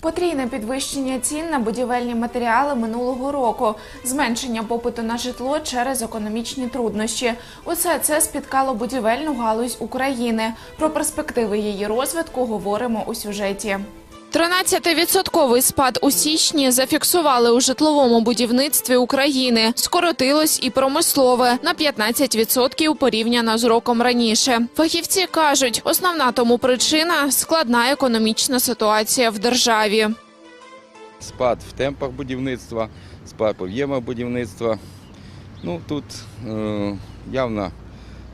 Потрійне підвищення цін на будівельні матеріали минулого року, зменшення попиту на житло через економічні труднощі. Усе це спіткало будівельну галузь України. Про перспективи її розвитку говоримо у сюжеті. 13-відсотковий спад у січні зафіксували у житловому будівництві України. Скоротилось і промислове на 15% порівняно з роком раніше. Фахівці кажуть, основна тому причина складна економічна ситуація в державі. спад в темпах будівництва, спад в об'ємах будівництва. Ну, тут е, явна,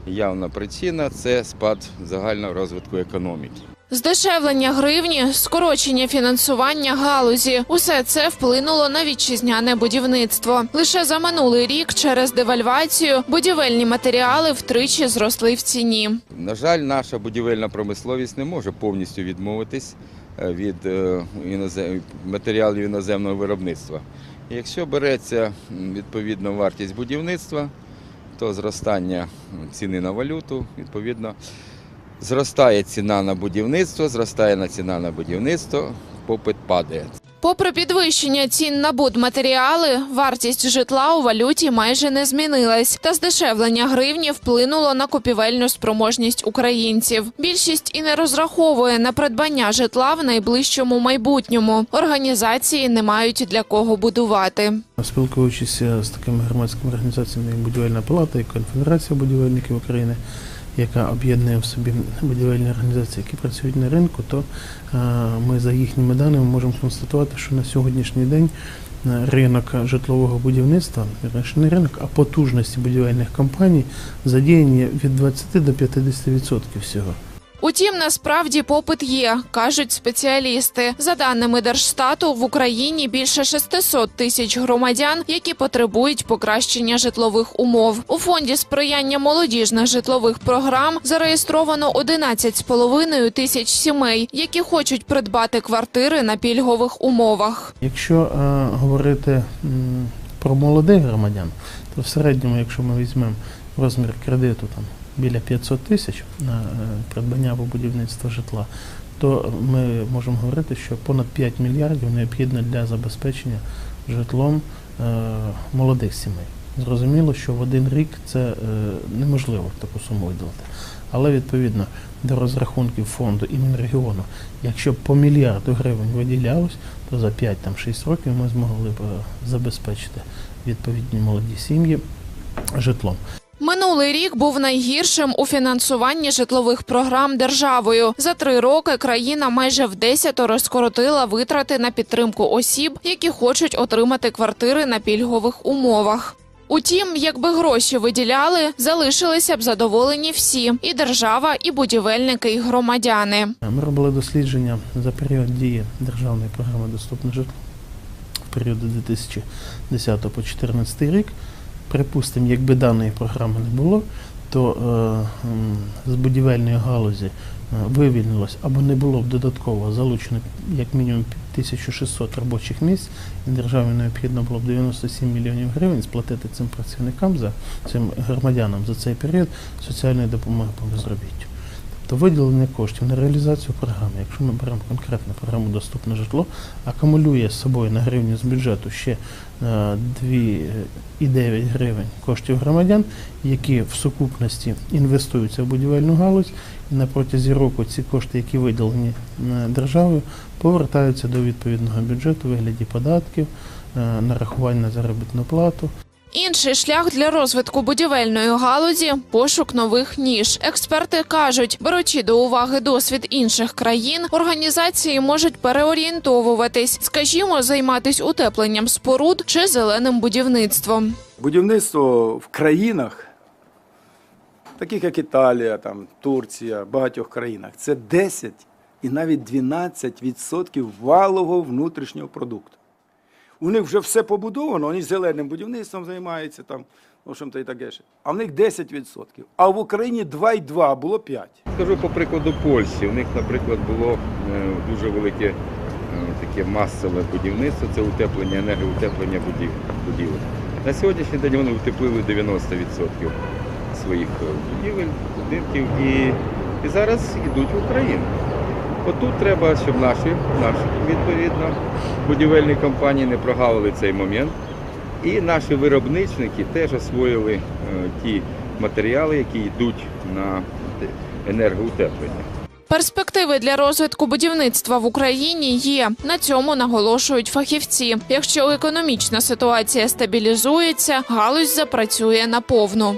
явна причина це спад загального розвитку економіки. Здешевлення гривні, скорочення фінансування галузі усе це вплинуло на вітчизняне будівництво. Лише за минулий рік через девальвацію будівельні матеріали втричі зросли в ціні. На жаль, наша будівельна промисловість не може повністю відмовитись е, від е, матеріалів іноземного виробництва. Якщо береться відповідно вартість будівництва, то зростання ціни на валюту, відповідно, зростає ціна на будівництво, зростає на ціна на будівництво, попит падає. Попри підвищення цін на будматеріали, вартість житла у валюті майже не змінилась. Та здешевлення гривні вплинуло на купівельну спроможність українців. Більшість і не розраховує на придбання житла в найближчому майбутньому. Організації не мають для кого будувати. Спілкуючись з такими громадськими організаціями, як Будівельна палата і Конфедерація будівельників України, яка об'єднує в собі будівельні організації, які працюють на ринку, то е, ми за їхніми даними можемо констатувати, що на сьогоднішній день е, ринок житлового будівництва, не ринок, а потужності будівельних компаній задіяні від 20 до 50% всього. Утім, насправді попит є, кажуть спеціалісти. За даними Держстату, в Україні більше 600 тисяч громадян, які потребують покращення житлових умов. У фонді сприяння молодіжних житлових програм зареєстровано 11,5 тисяч сімей, які хочуть придбати квартири на пільгових умовах. Якщо е, говорити про молодих громадян, то в середньому, якщо ми візьмемо розмір кредиту там біля 500 тисяч на е, придбання або будівництво житла, то ми можемо говорити, що понад 5 мільярдів необхідно для забезпечення житлом е, молодих сімей. Зрозуміло, що в один рік це е, неможливо таку суму виділити. Але відповідно до розрахунків фонду і Мінрегіону, якщо по мільярду гривень виділялось, то за 5-6 років ми змогли б забезпечити відповідні молоді сім'ї житлом. Минулий рік був найгіршим у фінансуванні житлових програм державою. За три роки країна майже в десятеро скоротила витрати на підтримку осіб, які хочуть отримати квартири на пільгових умовах. Утім, якби гроші виділяли, залишилися б задоволені всі і держава, і будівельники, і громадяни. Ми робили дослідження за період дії державної програми Доступне житло в період 2010 по 2014 рік. Припустимо, якби даної програми не було, то е, з будівельної галузі е, вивільнилось або не було б додатково залучено як мінімум 1600 робочих місць, і державі необхідно було б 97 мільйонів гривень сплатити цим працівникам за цим громадянам за цей період соціальної допомоги по безробіттю. Тобто виділення коштів на реалізацію програми, якщо ми беремо конкретну програму Доступне житло, акумулює з собою на гривню з бюджету ще е, 2,9 гривень коштів громадян, які в сукупності інвестуються в будівельну галузь, і на протязі року ці кошти, які виділені е, державою, повертаються до відповідного бюджету у вигляді податків, е, нарахувань на заробітну плату. Інший шлях для розвитку будівельної галузі пошук нових ніж. Експерти кажуть, беручи до уваги досвід інших країн, організації можуть переорієнтовуватись, скажімо, займатись утепленням споруд чи зеленим будівництвом. Будівництво в країнах, таких як Італія, там, Турція, багатьох країнах, це 10 і навіть 12% валового внутрішнього продукту. У них вже все побудовано, вони зеленим будівництвом займаються, там, ну, що то і таке. ще. А в них 10%. А в Україні 2,2, а було 5. Скажу по прикладу Польщі. У них, наприклад, було е, дуже велике е, таке масове будівництво, це утеплення, енергоутеплення будів- будівель. На сьогоднішній день вони утеплили 90% своїх е, будівель, будинків і, і зараз йдуть в Україну. Отут треба, щоб наші, наші відповідно, будівельні компанії не прогавили цей момент. І наші виробничники теж освоїли е, ті матеріали, які йдуть на енергоутеплення. Перспективи для розвитку будівництва в Україні є. На цьому наголошують фахівці. Якщо економічна ситуація стабілізується, галузь запрацює наповну.